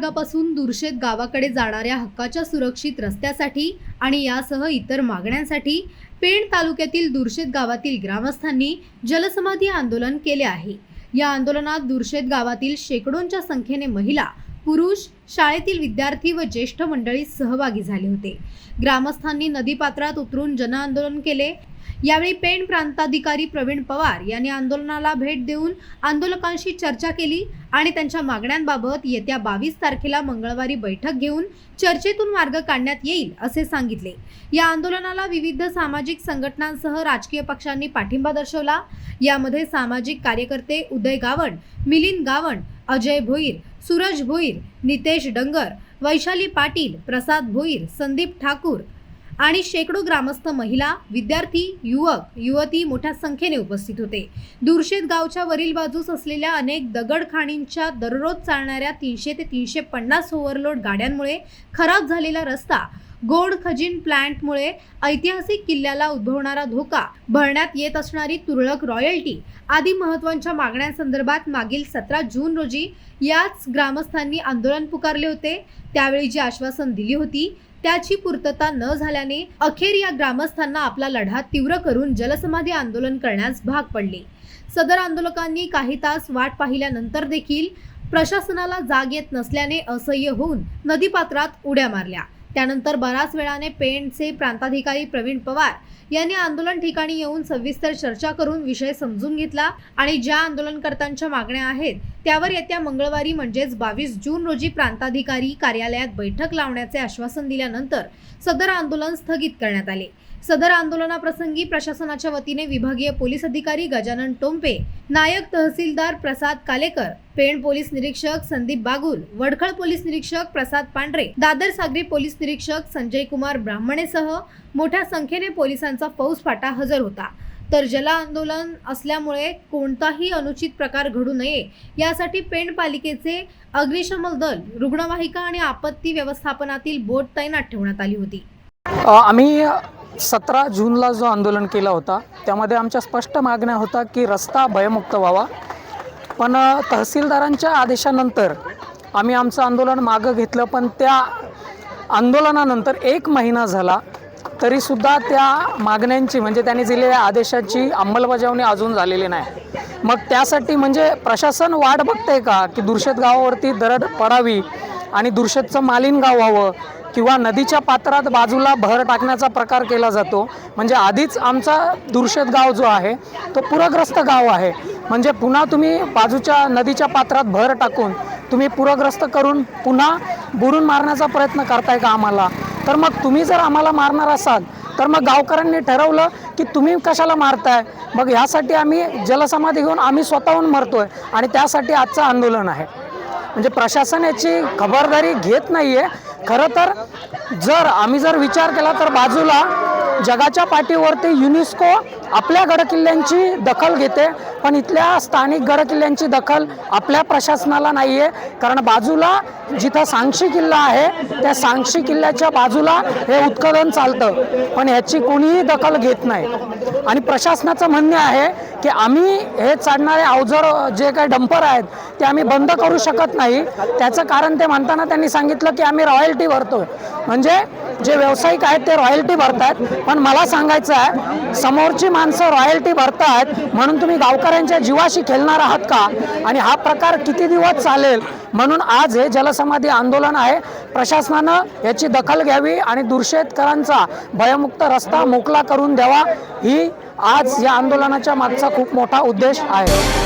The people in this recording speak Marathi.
मार्गापासून दुर्शेत गावाकडे जाणाऱ्या हक्काच्या सुरक्षित रस्त्यासाठी आणि यासह इतर मागण्यांसाठी पेण तालुक्यातील दुर्शेत गावातील ग्रामस्थांनी जलसमाधी आंदोलन केले आहे. या आंदोलनात दुर्शेत गावातील शेकडोंच्या संख्येने महिला पुरुष शाळेतील विद्यार्थी व ज्येष्ठ मंडळी सहभागी झाले होते. ग्रामस्थांनी नदीपात्रात उतरून जनआंदोलन केले यावेळी पेण प्रांताधिकारी प्रवीण पवार यांनी आंदोलनाला भेट देऊन आंदोलकांशी चर्चा केली आणि त्यांच्या मागण्यांबाबत येत्या बावीस तारखेला मंगळवारी बैठक घेऊन चर्चेतून मार्ग काढण्यात येईल असे सांगितले. या आंदोलनाला विविध सामाजिक संघटनांसह राजकीय पक्षांनी पाठिंबा दर्शवला. यामध्ये सामाजिक कार्यकर्ते उदय गावण मिलिंद गावण अजय भोईर सूरज भोईर नितेश डंगर वैशाली पाटील प्रसाद भोईर संदीप ठाकूर आणि शेकडो ग्रामस्थ महिला विद्यार्थी युवक युवती मोठ्या संख्येने उपस्थित होते. दुर्शेत गावच्या वरील बाजूस असलेल्या अनेक दगडखाणींच्या दररोज चालणाऱ्या तीनशे ते तीनशे पन्नास ओव्हरलोड गाड्यांमुळे खराब झालेला रस्ता गोड खजिन प्लांटमुळे ऐतिहासिक किल्ल्याला उद्भवणारा धोका भरण्यात येत असणारी तुरळक रॉयल्टी आदी महत्त्वाच्या मागण्यांसंदर्भात मागील सतरा जून रोजी याच ग्रामस्थांनी आंदोलन पुकारले होते. त्यावेळी जी आश्वासन दिली होती त्याची पूर्तता न झाल्याने अखेर या ग्रामस्थांना आपला लढा तीव्र करून जलसमाधी आंदोलन करण्यास भाग पडले. सदर आंदोलकांनी काही तास वाट पाहिल्यानंतर देखील प्रशासनाला जाग येत नसल्याने असह्य होऊन नदीपात्रात उड्या मारल्या. त्यानंतर बराच वेळाने पेणचे प्रांताधिकारी प्रवीण पवार यांनी आंदोलन ठिकाणी येऊन सविस्तर चर्चा करून विषय समजून घेतला आणि ज्या आंदोलनकर्त्यांच्या मागण्या आहेत त्यावर येत्या मंगळवारी म्हणजेच बावीस जून रोजी प्रांताधिकारी कार्यालयात बैठक लावण्याचे आश्वासन दिल्यानंतर सदर आंदोलन स्थगित करण्यात आले. सदर आंदोलनाप्रसंगी प्रशासनाच्या वतीने विभागीय पोलीस अधिकारी गजानन टोंपे नायक तहसीलदार प्रसाद कालेकर पेण पोलीस निरीक्षक संदीप बागुल वडखळ पोलीस निरीक्षक प्रसाद पांढरे दादर सागरी पोलीस निरीक्षक संजय कुमार ब्राह्मणेसह मोठ्या संख्येने पोलिसांचा फौजफाटा हजर होता. तर जल आंदोलन असल्यामुळे कोणताही अनुचित प्रकार घडू नये. यासाठी पेण पालिकेचे अग्निशमन दल रुग्णवाहिका आणि आपत्ती व्यवस्थापनातील बोट तैनात ठेवण्यात आली होती. आम्ही सतरा जूनला जो आंदोलन केला होता त्यामध्ये आमच्या स्पष्ट मागण्या होता की रस्ता भयमुक्त व्हावा. पण तहसीलदारांच्या आदेशानंतर आम्ही आमचं आंदोलन मागं घेतलं पण त्या आंदोलनानंतर एक महिना झाला तरीसुद्धा त्या मागण्यांची म्हणजे त्यांनी दिलेल्या आदेशाची अंमलबजावणी अजून झालेली नाही. मग त्यासाठी म्हणजे प्रशासन वाट बघते का? की दुर्शेत गावावरती दरड पडावी आणि दुर्शेतचं मालीन गाव व्हावं किंवा नदीच्या पात्रात बाजूला भर टाकण्याचा प्रकार केला जातो. म्हणजे आधीच आमचा दुर्शेत गाव जो आहे तो पूरग्रस्त गाव आहे. म्हणजे पुन्हा तुम्ही बाजूच्या नदीच्या पात्रात भर टाकून तुम्ही पूरग्रस्त करून पुन्हा बुरून मारण्याचा प्रयत्न करताय का आम्हाला? तर मग तुम्ही जर आम्हाला मारणार असाल तर मग गावकऱ्यांनी ठरवलं की तुम्ही कशाला मारताय? मग ह्यासाठी आम्ही जलसमाधी घेऊन आम्ही स्वतःहून मरतोय आणि त्यासाठी आजचं आंदोलन आहे. म्हणजे प्रशासन याची खबरदारी घेत नाही आहे खरं तर जर आम्ही जर विचार केला तर बाजूला जगाच्या पाठीवरती युनेस्को आपल्या गडकिल्ल्यांची दखल घेते पण इथल्या स्थानिक गडकिल्ल्यांची दखल आपल्या प्रशासनाला नाही आहे कारण बाजूला जिथं सांगशी किल्ला आहे त्या सांगशी किल्ल्याच्या बाजूला हे उत्खनन चालतं. पण ह्याची कोणीही दखल घेत नाही. आणि प्रशासनाचं म्हणणे आहे की आम्ही हे चढणारे अवजर जे काही डंपर आहेत ते आम्ही बंद करू शकत नाही. त्याचं कारण ते म्हणताना त्यांनी सांगितलं की आम्ही रॉयल्टी भरतो म्हणजे जे व्यावसायिक आहेत ते रॉयल्टी भरतायत. पण मला सांगायचं आहे समोरची माणसं रॉयल्टी भरतायत म्हणून तुम्ही गावकऱ्यांच्या जीवाशी खेळणार आहात का? आणि हा प्रकार किती दिवस चालेल? म्हणून आज हे जलसमाधी आंदोलन आहे. प्रशासनानं याची दखल घ्यावी आणि दुर्शेतकरांचा भयमुक्त रस्ता मोकळा करून द्यावा. ही आज या आंदोलनाच्या मागचा खूप मोठा उद्देश आहे.